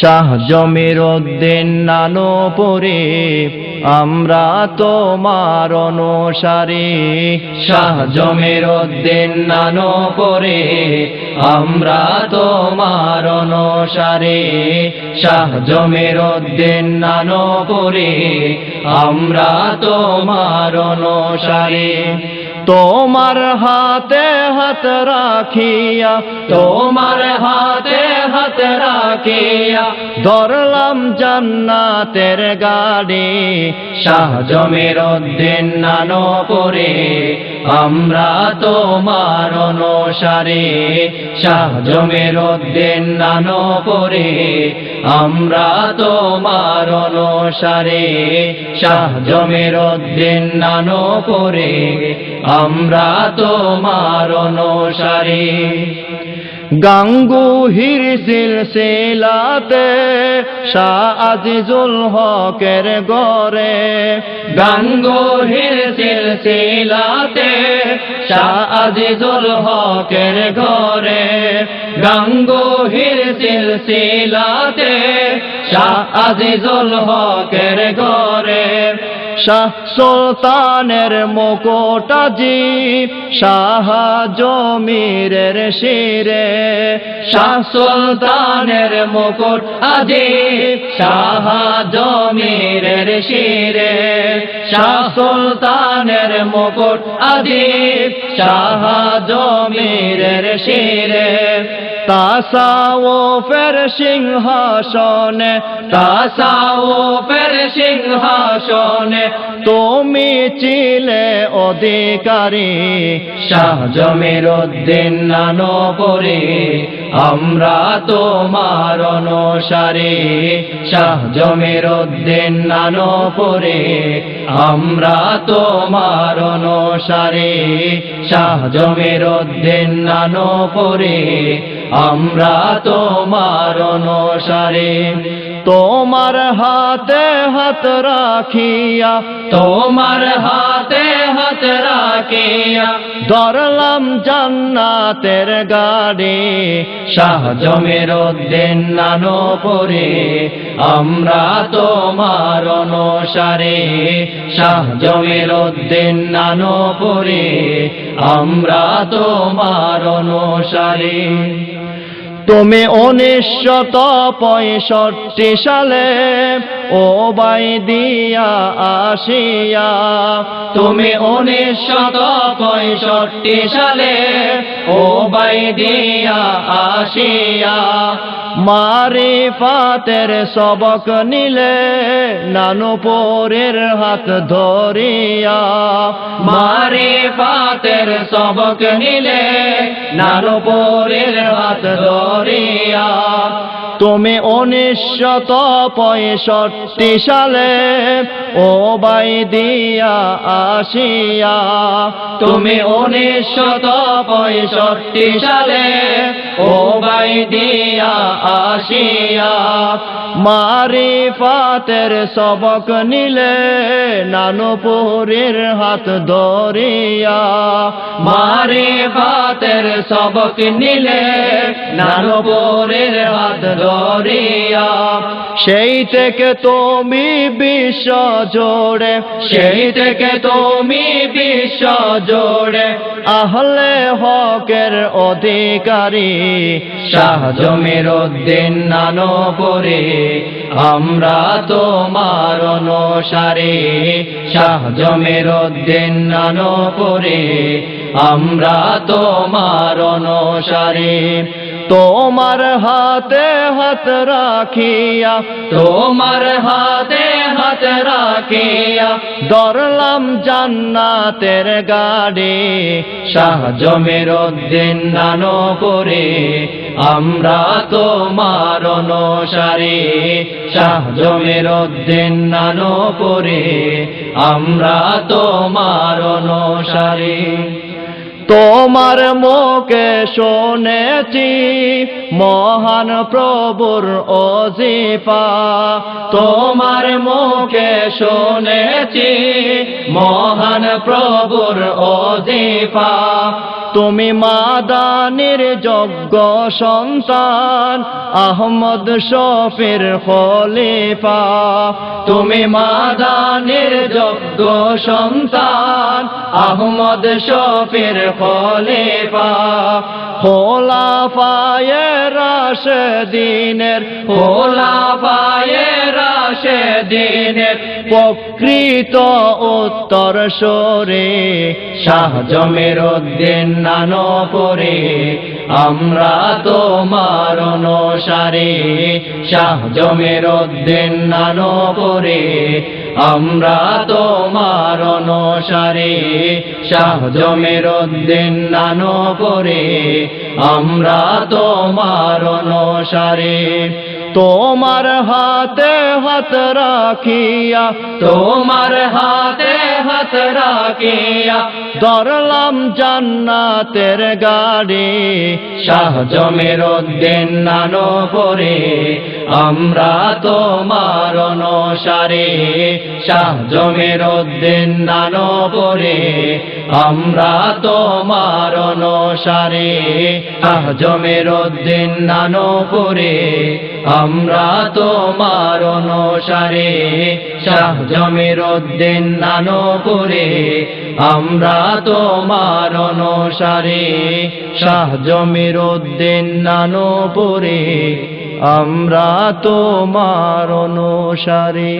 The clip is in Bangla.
শাহ জমির উদ্দিন নানো পরে আমরা তোমার অনুসারী। শাহ জমির উদ্দিন নানো পরে আমরা তোমার অনুসারী। শাহ জমির উদ্দিন নানো পরে আমরা তোমার অনুসারী। তোমার হাতে হাত রাখিয়া, তোমার হাতে হাত রাখিয়া, ধরলাম জান্নাতের গাড়ি, শাহ জমির উদ্দিন নানো পরে আমরা তোমার অনুসারে, শাহ জমির উদ্দিন নানো পরে আমরা তোমার অনুসারে, শাহ জমির উদ্দিন নানো পরে আমরা তোমার অনুসারে। গাঙ্গুহির সিলসিলাতে শাহ আজিজুল হকের গরে গাঙ্গুহির সিলসিলাতে শাহ আজিজুল হকের ঘরে গাঙ্গুহির সিলসিলাতে শাহ আজিজুল হকের ঘরে শাহ সুলতানের মুকুটাজি শাহ জমিরের শিরে। শাহ সুলতানের মুকুট আজি শাহ জমিরের শিরে। শাহ সুলতানের মুকুট আজি শাহ জমিরের শিরে। তাসাও ফের সিংহাসনে তাসাও ফের সিংহাসনে তুমি ছিলে অধিকারী। শাহ জমির উদ্দিন নানো পরে আমরা তোমার অনুসারে। শাহ জমির উদ্দিন নানো পরে আমরা তোমার অনুসারে। শাহ জমির উদ্দিন নানো পরে আমরা তোমার অনুসারে। তোমার হাতে হাত রাখিয়া, তোমার হাতে হাত রাখিয়া, ধরলাম জান্নাতের গাড়ি, শাহ জমির উদ্দিন নানো পরে আমরা তোমার অনুসারে, শাহ জমির উদ্দিন নানো পরে আমরা তোমার অনুসারে। তুমি উনিশশত পঁয়ষট্টি সালে ও বাই দিয়া আসিয়া তুমি উনিশশত পঁয়ষট্টি সালে, ও বাই দিয়া আসিয়া মারি ফাতের সবক নিলে, নানুপুরের হাত ধরিয়া। মারি ফাতের সবক নিলে, নানুপুরের হাত ধরিয়া। তুমি উনিশশত পঁয়ষট্টি সালে, ও বাই দিয়া আসিয়া তুমি উনিশশত পঁয়ষট্টি সালে ও বাই দিয়া আসিয়া মারি ফাতের সবক নিলে নানুপুরের হাত ধরিয়া মারি ফাতের সবক নিলে নানুপুরের হাত ধরিয়া। সেই থেকে তুমি বিশ্ব জোড়ে, সেই থেকে তুমি বিশ্ব জোড়ে, আহলে হকের অধিকারী। শাহ জমির উদ্দিন নানো পরে আমরা তোমার অনুসারে। শাহ জমির উদ্দিন নানো পরে আমরা তোমার অনুসারে। তোমার হাতে হাত রাখিয়া, তোমার হাতে হাত রাখিয়া ধরলাম জান্নাতের গাড়ি, শাহ জমির উদ্দিন নানো করে আমরা তোমার অনুসারে। শাহ জমির উদ্দিন নানো করে আমরা তোমার অনুসারে। তোমার মুখে শুনেছি মহান প্রভুর অজিফা। তোমার মুখে শুনেছি মহান প্রভুর অজিফা। তুমি মাদানের যজ্ঞ সন্তান, আহমদ শফির খলিফা। তুমি মাদানের যজ্ঞ সন্তান, আহমদ শফির খলিফা। খোলাফায়ে রাশেদিনের খোলাফায়ে রাশেদিনের প্রকৃত উত্তর সরে শাহ জমির উদ্দিন নানো পরে আমরা তোমার অনুসারে শাহ জমির উদ্দিন নানো পরে আমরা তোমার অনুসারে শাহ জমির উদ্দিন নানো পরে আমরা তোমার অনুসারে তোমার হাতে হাত রাখিয়া, তোমার হাতে হাত রাখিয়া ধরলাম জান্নাতের গাড়ি। শাহ জমির উদ্দিন নানো পরে, আমরা তোমার অনুসারে। শাহ জমির উদ্দিন নানো পরে, আমরা তোমার অনুসারে। শাহ জমির উদ্দিন নানো পরে, আমরা তোমার অনুসারে। শাহ জমির উদ্দিন নানো করে আমরা তোমার অনুসারে। শাহ জমির উদ্দিন নানো করে আমরা তোমার অনুসারে।